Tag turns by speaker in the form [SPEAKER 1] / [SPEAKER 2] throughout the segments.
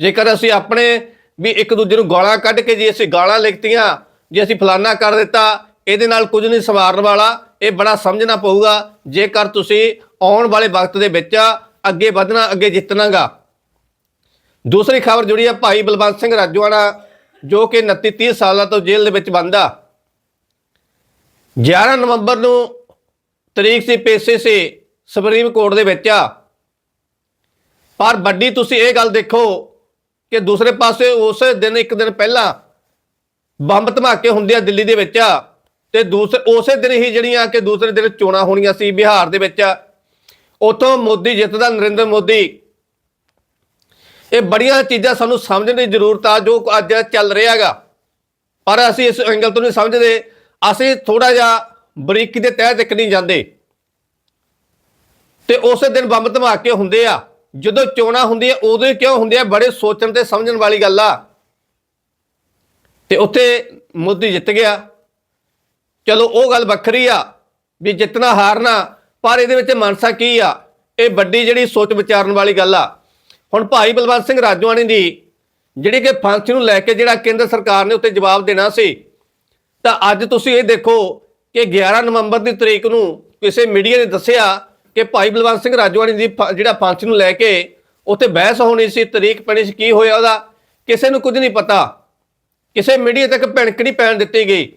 [SPEAKER 1] ਜੇਕਰ ਅਸੀਂ ਆਪਣੇ ਵੀ ਇੱਕ ਦੂਜੇ ਨੂੰ ਗਾਲਾਂ ਕੱਢ ਕੇ ਜੇ ਅਸੀਂ ਗਾਲਾਂ ਲਿਖਤੀਆਂ, ਜੇ ਅਸੀਂ ਫਲਾਨਾ ਕਰ ਦਿੱਤਾ, ਇਹਦੇ ਨਾਲ ਕੁਝ ਨਹੀਂ ਸਵਾਰਨ ਵਾਲਾ, ਇਹ ਬੜਾ ਸਮਝਣਾ ਪਊਗਾ। ਜੇਕਰ ਤੁਸੀਂ ਆਉਣ ਵਾਲੇ ਵਕਤ ਦੇ ਵਿੱਚ ਅੱਗੇ ਵਧਣਾ, ਅੱਗੇ ਜਿੱਤਣਾਗਾ। ਦੂਸਰੀ ਖਬਰ ਜੁੜੀ ਹੈ ਭਾਈ ਬਲਵੰਤ ਸਿੰਘ ਰਾਜੂਆਣਾ, ਜੋ ਕਿ 29 30 ਸਾਲਾਂ ਤੋਂ ਜੇਲ੍ਹ ਦੇ ਵਿੱਚ ਬੰਦ ਆ। 11 ਨਵੰਬਰ ਨੂੰ ਤਰੀਕ ਸੀ ਪੇਸ਼ੇ ਸੀ ਸੁਪਰੀਮ ਕੋਰਟ ਦੇ ਵਿੱਚ ਪਰ ਵੱਡੀ ਤੁਸੀਂ ਇਹ ਗੱਲ ਦੇਖੋ ਕਿ ਦੂਸਰੇ ਪਾਸੇ ਉਸੇ ਦਿਨ, ਇੱਕ ਦਿਨ ਪਹਿਲਾਂ ਬੰਬ ਧਮਾਕੇ ਹੁੰਦੇ ਆ ਦਿੱਲੀ ਦੇ ਵਿੱਚ ਤੇ ਦੂਸਰੇ ਉਸੇ ਦਿਨ ਹੀ ਜਿਹੜੀਆਂ ਕਿ ਦੂਸਰੇ ਦਿਨ ਚੋਣਾਂ ਹੋਣੀਆਂ ਸੀ ਬਿਹਾਰ ਦੇ ਵਿੱਚ ਉਥੋਂ ਮੋਦੀ ਜਿੱਤਦਾ ਨਰਿੰਦਰ ਮੋਦੀ। ਇਹ ਬੜੀਆਂ ਚੀਜ਼ਾਂ ਸਾਨੂੰ ਸਮਝਣ ਦੀ ਜ਼ਰੂਰਤ ਆ, ਜੋ ਅੱਜ ਚੱਲ ਰਿਹਾ ਹੈਗਾ। ਪਰ ਅਸੀਂ ਇਸ ਐਂਗਲ ਤੋਂ ਨਹੀਂ ਸਮਝਦੇ। ਅਸੀਂ ਥੋੜਾ ਜਿਹਾ ਬਰੀਕੀ ਦੇ ਤਹਿ ਤੱਕ ਨਹੀਂ ਜਾਂਦੇ। ਤੇ ਉਸੇ ਦਿਨ ਬੰਬ ਧਮਾਕੇ ਹੁੰਦੇ ਆ ਜਦੋਂ ਚੋਣਾਂ ਹੁੰਦੀਆਂ, ਉਦੋਂ ਹੀ ਕਿਉਂ ਹੁੰਦੇ ਆ ਬੜੇ ਸੋਚਣ ਤੇ ਸਮਝਣ ਵਾਲੀ ਗੱਲ ਆ। ਤੇ ਉੱਥੇ ਮੋਦੀ ਜਿੱਤ ਗਿਆ। ਚਲੋ, ਉਹ ਗੱਲ ਵੱਖਰੀ ਆ ਵੀ ਜਿੱਤਣਾ, ਹਾਰਨਾ, ਪਰ ਇਹਦੇ ਵਿੱਚ ਮਨਸਾ ਕੀ ਆ? ਇਹ ਵੱਡੀ ਜਿਹੜੀ ਸੋਚ ਵਿਚਾਰਨ ਵਾਲੀ ਗੱਲ ਆ। ਹੁਣ ਭਾਈ ਬਲਵੰਤ ਸਿੰਘ ਰਾਜਵਾਨੀ ਦੀ ਜਿਹੜੀ ਕਿ ਫਾਂਸੀ ਨੂੰ ਲੈ ਕੇ ਜਿਹੜਾ ਕੇਂਦਰ ਸਰਕਾਰ ਨੇ ਉੱਤੇ ਜਵਾਬ ਦੇਣਾ ਸੀ, ਤਾਂ ਅੱਜ ਤੁਸੀਂ ਇਹ ਦੇਖੋ ਕਿ 11 ਨਵੰਬਰ ਦੀ ਤਰੀਕ ਨੂੰ ਕਿਸੇ ਮੀਡੀਆ ਨੇ ਦੱਸਿਆ ਕਿ ਭਾਈ ਬਲਵੰਤ ਸਿੰਘ ਰਾਜਵਾਨੀ ਦੀ ਫ- ਜਿਹੜਾ ਫਾਂਸੀ ਨੂੰ ਲੈ ਕੇ ਉੱਥੇ ਬਹਿਸ ਹੋਣੀ ਸੀ, ਤਰੀਕ ਪੈਣੀ ਸੀ, ਕੀ ਹੋਇਆ ਉਹਦਾ? ਕਿਸੇ ਨੂੰ ਕੁਝ ਨਹੀਂ ਪਤਾ। ਕਿਸੇ ਮੀਡੀਆ ਤੱਕ ਭਿਣਕ ਨਹੀਂ ਪੈਣ ਦਿੱਤੀ ਗਈ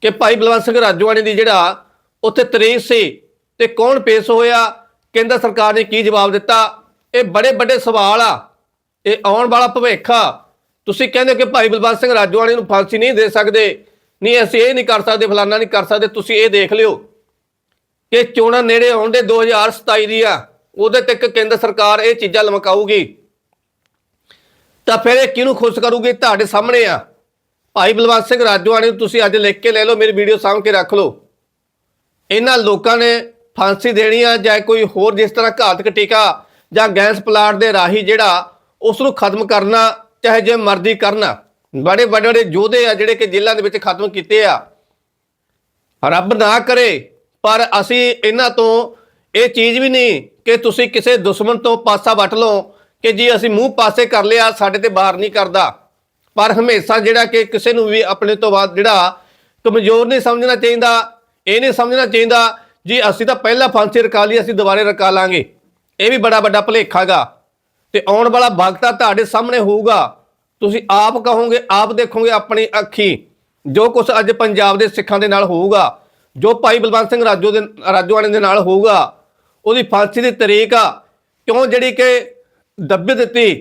[SPEAKER 1] ਕਿ ਭਾਈ ਬਲਵੰਤ ਸਿੰਘ ਰਾਜਵਾਨੀ ਦੀ ਜਿਹੜਾ ਉੱਥੇ ਤਰੀਕ ਸੀ ਤੇ ਕੌਣ ਪੇਸ਼ ਹੋਇਆ, ਕੇਂਦਰ ਸਰਕਾਰ ਨੇ ਕੀ ਜਵਾਬ ਦਿੱਤਾ? ਇਹ ਬੜੇ ਵੱਡੇ ਸਵਾਲ ਆ। ਇਹ ਆਉਣ ਵਾਲਾ ਭਵਿੱਖ ਆ। ਤੁਸੀਂ ਕਹਿੰਦੇ ਹੋ ਕਿ ਭਾਈ ਬਲਵੰਤ ਸਿੰਘ ਰਾਜਵਾਨੀ ਨੂੰ ਫਾਂਸੀ ਨਹੀਂ ਦੇ ਸਕਦੇ। ਨਹੀਂ, ਅਸੀਂ ਇਹ ਨਹੀਂ ਕਰ ਸਕਦੇ, ਫਲਾਨਾ ਨਹੀਂ ਕਰ ਸਕਦੇ। ਤੁਸੀਂ ਇਹ ਦੇਖ ਲਿਓ। ਕਿ ਚੋਣਾਂ ਨੇੜੇ ਆਉਣ ਦੇ 2027 ਦੀ ਆ। ਉਹਦੇ ਤੱਕ ਕੇਂਦਰ ਸਰਕਾਰ ਇਹ ਚੀਜ਼ਾਂ ਲਮਕਾਊਗੀ। ਤਾਂ ਫਿਰ ਇਹ ਕਿਹਨੂੰ ਖੁਸ਼ ਕਰੂਗੀ? ਤੁਹਾਡੇ ਸਾਹਮਣੇ ਆ। ਭਾਈ ਬਲਵੰਤ ਸਿੰਘ ਰਾਜਵਾਨੀ ਨੂੰ ਤੁਸੀਂ ਅੱਜ ਲਿਖ ਕੇ ਲੈ ਲਓ, ਮੇਰੀ ਵੀਡੀਓ ਸਾਂਭ ਕੇ ਰੱਖ ਲਓ। ਇਹਨਾਂ ਲੋਕਾਂ ਨੇ ਫਾਂਸੀ ਦੇਣੀ ਆ ਜਾਂ ਕੋਈ ਹੋਰ ਜਿਸ ਤਰ੍ਹਾਂ ਘਾਤਕ ਟੀਕਾ ਜਾਂ ਗੈਸ ਪਲਾਂਟ ਦੇ ਰਾਹੀ ਜਿਹੜਾ ਉਸ ਨੂੰ ਖਤਮ ਕਰਨਾ, ਚਾਹੇ ਜੇ ਮਰਜ਼ੀ ਕਰਨਾ। ਬੜੇ ਵੱਡੇ ਵੱਡੇ ਯੋਧੇ ਆ ਜਿਹੜੇ ਕਿ ਜੇਲ੍ਹਾਂ ਦੇ ਵਿੱਚ ਖਤਮ ਕੀਤੇ ਆ। ਰੱਬ ਨਾ ਕਰੇ ਪਰ ਅਸੀਂ ਇਹਨਾਂ ਤੋਂ ਇਹ ਚੀਜ਼ ਵੀ ਨਹੀਂ ਕਿ ਤੁਸੀਂ ਕਿਸੇ ਦੁਸ਼ਮਣ ਤੋਂ ਪਾਸਾ ਵੱਟ ਲਓ ਕਿ ਜੀ ਅਸੀਂ ਮੂੰਹ ਪਾਸੇ ਕਰ ਲਿਆ, ਸਾਡੇ ਤੇ ਬਾਹਰ ਨਹੀਂ ਕਰਦਾ। ਪਰ ਹਮੇਸ਼ਾ ਜਿਹੜਾ ਕਿ ਕਿਸੇ ਨੂੰ ਵੀ ਆਪਣੇ ਤੋਂ ਬਾਅਦ ਜਿਹੜਾ ਕਮਜ਼ੋਰ ਨਹੀਂ ਸਮਝਣਾ ਚਾਹੀਦਾ, ਇਹ ਨਹੀਂ ਸਮਝਣਾ ਚਾਹੀਦਾ, ਜੀ ਅਸੀਂ ਤਾਂ ਪਹਿਲਾਂ ਫਾਂਸੀ ਰਕਾ ਲਈ, ਅਸੀਂ ਦੁਬਾਰੇ ਰਕਾ ਲਾਂਗੇ। ਇਹ ਵੀ ਬੜਾ ਵੱਡਾ ਭੁਲੇਖਾਗਾ ਤੇ ਆਉਣ ਵਾਲਾ ਵਕਤ ਤੁਹਾਡੇ ਸਾਹਮਣੇ ਹੋਊਗਾ। ਤੁਸੀਂ ਆਪ ਕਹੋਗੇ, ਆਪ ਦੇਖੋਗੇ ਆਪਣੀ ਅੱਖੀ। ਜੋ ਕੁਝ ਅੱਜ ਪੰਜਾਬ ਦੇ ਸਿੱਖਾਂ ਦੇ ਨਾਲ ਹੋਊਗਾ ਜੋ ਭਾਈ ਬਲਵੰਤ ਸਿੰਘ ਰਾਜੋ ਦੇ ਰਾਜੋਆਣੇ ਦੇ ਨਾਲ ਹੋਊਗਾ, ਉਹਦੀ ਫਾਂਸੀ ਦੀ ਤਰੀਕ ਆ, ਕਿਉਂ ਜਿਹੜੀ ਕਿ ਦੱਬੇ ਦਿੱਤੀ?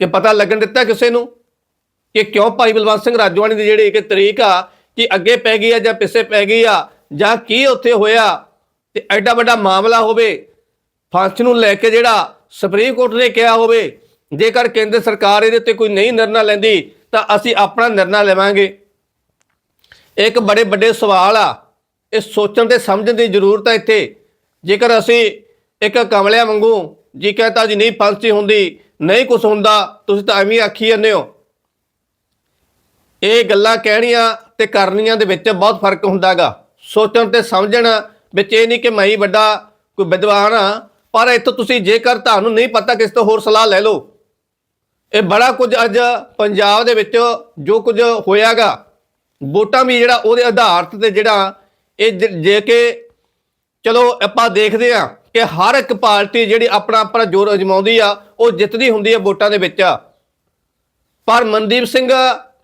[SPEAKER 1] ਕਿ ਪਤਾ ਲੱਗਣ ਦਿੱਤਾ ਕਿਸੇ ਨੂੰ ਕਿ ਕਿਉਂ ਭਾਈ ਬਲਵੰਤ ਸਿੰਘ ਰਾਜੋਆਣੀ ਦੀ ਜਿਹੜੀ ਇੱਕ ਤਰੀਕ ਆ, ਕਿ ਅੱਗੇ ਪੈ ਗਈ ਆ ਜਾਂ ਪਿੱਛੇ ਪੈ ਗਈ ਆ, ਜਾਂ ਕੀ ਉੱਥੇ ਹੋਇਆ? ਤੇ ਐਡਾ ਵੱਡਾ ਮਾਮਲਾ ਹੋਵੇ, ਫਾਂਸੀ ਨੂੰ ਲੈ ਕੇ ਜਿਹੜਾ ਸੁਪਰੀਮ ਕੋਰਟ ਨੇ ਕਿਹਾ ਹੋਵੇ, ਜੇਕਰ ਕੇਂਦਰ ਸਰਕਾਰ ਇਹਦੇ ਉੱਤੇ ਕੋਈ ਨਹੀਂ ਨਿਰਣਾ ਲੈਂਦੀ, ਤਾਂ ਅਸੀਂ ਆਪਣਾ ਨਿਰਣਾ ਲਵਾਂਗੇ। ਇੱਕ ਬੜੇ ਵੱਡੇ ਸਵਾਲ ਆ ਇਹ ਸੋਚਣ ਤੇ ਸਮਝਣ ਦੀ ਜ਼ਰੂਰਤ ਹੈ ਇੱਥੇ। ਜੇਕਰ ਅਸੀਂ ਇੱਕ ਕਮਲਿਆਂ ਵਾਂਗੂ ਜੀ ਕਹਤਾ ਜੀ ਨਹੀਂ ਫਾਂਸੀ ਹੁੰਦੀ, ਨਹੀਂ ਕੁਝ ਹੁੰਦਾ, ਤੁਸੀਂ ਤਾਂ ਐਵੇਂ ਆਖੀ ਜਾਂਦੇ ਹੋ। ਇਹ ਗੱਲਾਂ ਕਹਿਣੀਆਂ ਤੇ ਕਰਨੀਆਂ ਦੇ ਵਿੱਚ ਬਹੁਤ ਫ਼ਰਕ ਹੁੰਦਾਗਾ। ਸੋਚਣ ਤੇ ਸਮਝਣ ਵਿੱਚ ਇਹ ਨਹੀਂ ਕਿ ਮੈਂ ਹੀ ਵੱਡਾ ਕੋਈ ਵਿਦਵਾਨ ਆ ਪਰ ਇੱਥੋਂ ਤੁਸੀਂ ਜੇਕਰ ਤੁਹਾਨੂੰ ਨਹੀਂ ਪਤਾ ਕਿਸ ਤੋਂ ਹੋਰ ਸਲਾਹ ਲੈ ਲਓ। ਇਹ ਬੜਾ ਕੁਝ ਅੱਜ ਪੰਜਾਬ ਦੇ ਵਿੱਚ ਜੋ ਕੁਝ ਹੋਇਆਗਾ। ਵੋਟਾਂ ਵੀ ਜਿਹੜਾ ਉਹਦੇ ਆਧਾਰ ਤੇ ਜਿਹੜਾ ਇਹ ਜੇ ਕਿ ਚਲੋ ਆਪਾਂ ਦੇਖਦੇ ਆ ਕਿ ਹਰ ਇੱਕ ਪਾਰਟੀ ਜਿਹੜੀ ਆਪਣਾ ਆਪਣਾ ਜ਼ੋਰ ਅਜਮਾਉਂਦੀ ਆ, ਉਹ ਜਿੱਤਦੀ ਹੁੰਦੀ ਆ ਵੋਟਾਂ ਦੇ ਵਿੱਚ। ਪਰ ਮਨਦੀਪ ਸਿੰਘ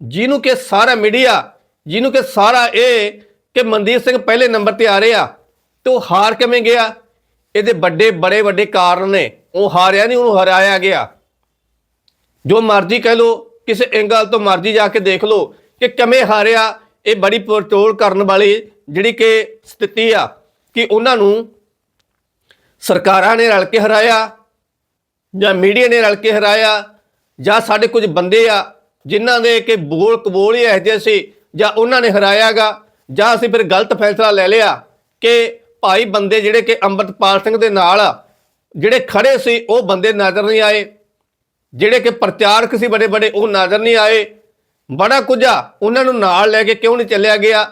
[SPEAKER 1] ਜਿਹਨੂੰ ਕਿ ਸਾਰਾ ਮੀਡੀਆ, ਜਿਹਨੂੰ ਕਿ ਸਾਰਾ ਇਹ ਕਿ ਮਨਦੀਪ ਸਿੰਘ ਪਹਿਲੇ ਨੰਬਰ ਤੇ ਆ ਰਹੇ ਆ, ਤੇ ਉਹ ਹਾਰ ਕਿਵੇਂ ਗਿਆ? ਇਹਦੇ ਵੱਡੇ, ਬੜੇ, ਵੱਡੇ ਕਾਰਨ ਨੇ। ਉਹ ਹਾਰਿਆ ਨਹੀਂ, ਉਹਨੂੰ ਹਰਾਇਆ ਗਿਆ। ਜੋ ਮਰਜ਼ੀ ਕਹਿ ਲੋ ਕਿਸੇ ਐਂਗਲ ਤੋਂ ਮਰਜ਼ੀ ਜਾ ਕੇ ਦੇਖ ਲੋ ਕਿ ਕਿਵੇਂ ਹਾਰਿਆ ਇਹ ਬੜੀ ਪਰਤੋਲ ਕਰਨ ਵਾਲੀ ਜਿਹੜੀ ਕਿ ਸਥਿਤੀ ਆ ਕਿ ਉਹਨਾਂ ਨੂੰ ਸਰਕਾਰਾਂ ਨੇ ਰਲ ਕੇ ਹਰਾਇਆ ਜਾਂ ਮੀਡੀਆ ਨੇ ਰਲ ਕੇ ਹਰਾਇਆ ਜਾਂ ਸਾਡੇ ਕੁਝ ਬੰਦੇ ਆ ਜਿਨ੍ਹਾਂ ਦੇ ਕਿ ਬੋਲ ਕਬੋਲ ਹੀ ਇਹੋ ਜਿਹੇ ਸੀ ਜਾਂ ਉਹਨਾਂ ਨੇ ਹਰਾਇਆਗਾ ਜਾਂ ਅਸੀਂ ਫਿਰ ਗਲਤ ਫੈਸਲਾ ਲੈ ਲਿਆ ਕਿ ਭਾਈ ਬੰਦੇ ਜਿਹੜੇ ਕਿ ਅੰਮ੍ਰਿਤਪਾਲ ਸਿੰਘ ਦੇ ਨਾਲ ਜਿਹੜੇ ਖੜੇ ਸੀ ਉਹ ਬੰਦੇ ਨਜ਼ਰ ਨਹੀਂ ਆਏ, ਜਿਹੜੇ ਕਿ ਪ੍ਰਚਾਰਕ ਸੀ ਬੜੇ ਬੜੇ ਉਹ ਨਜ਼ਰ ਨਹੀਂ ਆਏ ਬੜਾ ਕੁਝ। ਆ ਉਹਨਾਂ ਨੂੰ ਨਾਲ ਲੈ ਕੇ ਕਿਉਂ ਨਹੀਂ ਚੱਲਿਆ ਗਿਆ?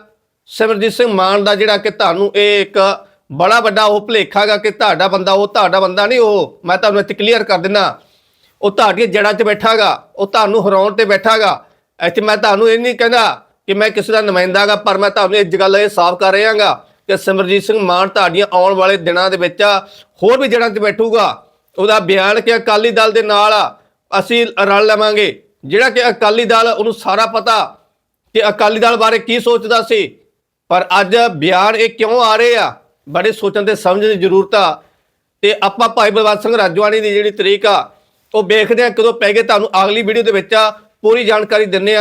[SPEAKER 1] ਸਿਮਰਜੀਤ ਸਿੰਘ ਮਾਨ ਦਾ ਜਿਹੜਾ ਕਿ ਤੁਹਾਨੂੰ ਇਹ ਇੱਕ ਬੜਾ ਵੱਡਾ ਉਹ ਭੁਲੇਖਾਗਾ ਕਿ ਤੁਹਾਡਾ ਬੰਦਾ ਉਹ, ਤੁਹਾਡਾ ਬੰਦਾ ਨਹੀਂ ਉਹ। ਮੈਂ ਤੁਹਾਨੂੰ ਇੱਥੇ ਕਲੀਅਰ ਕਰ ਦਿੰਦਾ। ਉਹ ਤੁਹਾਡੀਆਂ ਜੜ੍ਹਾਂ 'ਚ ਬੈਠਾਗਾ ਉਹ ਤੁਹਾਨੂੰ ਹਰਾਉਣ ਤੇ ਬੈਠਾਗਾ ਇੱਥੇ ਮੈਂ ਤੁਹਾਨੂੰ ਇਹ ਨਹੀਂ ਕਹਿੰਦਾ ਕਿ ਮੈਂ ਕਿਸੇ ਦਾ ਨੁਮਾਇੰਦਾਗਾ ਪਰ ਮੈਂ ਤੁਹਾਨੂੰ ਇਹ ਗੱਲ ਇਹ ਸਾਫ਼ ਕਰ ਰਿਹਾਗਾ ਕਿ ਸਿਮਰਜੀਤ ਸਿੰਘ ਮਾਨ ਤੁਹਾਡੀਆਂ ਆਉਣ ਵਾਲੇ ਦਿਨਾਂ ਦੇ ਵਿੱਚ ਹੋਰ ਵੀ ਜੜ੍ਹਾਂ 'ਚ ਬੈਠੂਗਾ। ਉਹਦਾ ਬਿਆਨ ਕਿ ਅਕਾਲੀ ਦਲ ਦੇ ਨਾਲ ਅਸੀਂ ਰਲ ਲਵਾਂਗੇ। ਜਿਹੜਾ ਕਿ ਅਕਾਲੀ ਦਲ, ਉਹਨੂੰ ਸਾਰਾ ਪਤਾ ਕਿ ਅਕਾਲੀ ਦਲ ਬਾਰੇ ਕੀ ਸੋਚਦਾ ਸੀ। ਪਰ ਅੱਜ ਬਿਆਨ ਇਹ ਕਿਉਂ ਆ ਰਹੇ ਆ ਬੜੇ ਸੋਚਣ ਤੇ ਸਮਝਣ ਦੀ ਜ਼ਰੂਰਤ ਆ। ਤੇ ਆਪਾਂ ਭਾਈ ਬਲਵੰਤ ਸਿੰਘ ਰਾਜਵਾਨੀ ਦੀ ਜਿਹੜੀ ਤਰੀਕ ਆ, ਉਹ ਵੇਖਦੇ ਆ, ਕਦੋਂ ਪੈ ਗਏ। ਤੁਹਾਨੂੰ ਅਗਲੀ ਵੀਡੀਓ ਦੇ ਵਿੱਚ ਪੂਰੀ ਜਾਣਕਾਰੀ ਦਿੰਨੇ ਆ।